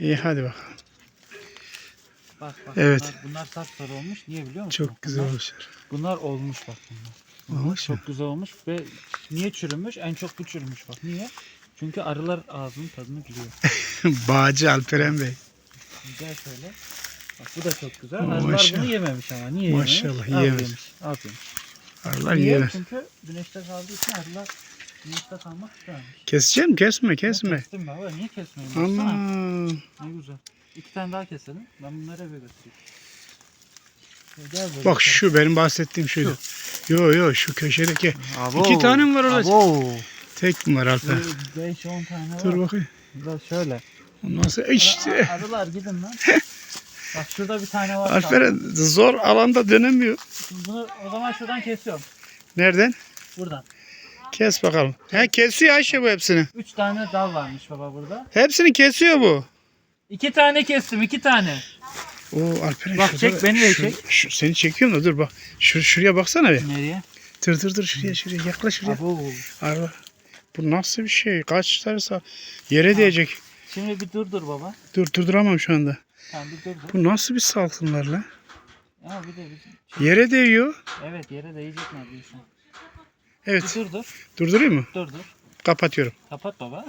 İyi hadi bakalım. Bak bak Evet. bunlar, bunlar sapsarı olmuş. Niye biliyor musun? Çok güzel bunlar, olmuşlar. Bunlar olmuş bak bunlar. Bunlar Olmuş mu? Çok güzel olmuş ve niye çürümüş? En çok bu çürümüş bak. Niye? Çünkü arılar ağzının tadını biliyor. Bağcı Alperen Bey. Güzel şöyle. Bak bu da çok güzel. Arılar maşallah. bunu yememiş ama. Niye Maşallah, yememiş? Az yemiş. Arılar yiyemez. Çünkü güneşte kaldığı için arılar kalmak istememiş. Keseceğim kesme kesme. Kestim baba. Niye kesmeyeyim? Baksana. Aman. Ne güzel. İki tane daha keselim. Ben bunları eve götüreyim. Gel böyle Bak şu benim bahsettiğim şuydu. Yo yo şu köşedeki. Abo. İki tane mi var orada? Abo. Tek mi var Alperen? 5-10 tane var. Dur bakayım. Biraz şöyle. Nasıl işte. Ara- Arılar gidin lan. Bak şurada bir tane var. Alperen zor alanda dönemiyor. Şimdi Bunu o zaman şuradan kesiyorum. Nereden? Buradan. Kes bakalım. He kesiyor Ayşe bu hepsini. Üç tane dal varmış baba burada. Hepsini kesiyor bu. İki tane kestim iki tane. Oo Alperen Bak, şurada- çek, beni de şu- çek. şu- seni çekiyorum da dur bak. Şur, şuraya baksana bir. Nereye? Dur dur dur şuraya şuraya yaklaş şuraya. Abo. Araba. Bu nasıl bir şey? Kaç tane sağ? Yere değecek. Şimdi bir dur dur baba. Dur durduramam şu anda. Tamam bir dur dur. Bu nasıl bir salkımlar lan? Ya bir de bir. Yere değiyor. Evet yere değecek neredeyse. Evet. Bir dur dur. Durdurayım mı? Dur dur. Kapatıyorum. Kapat baba.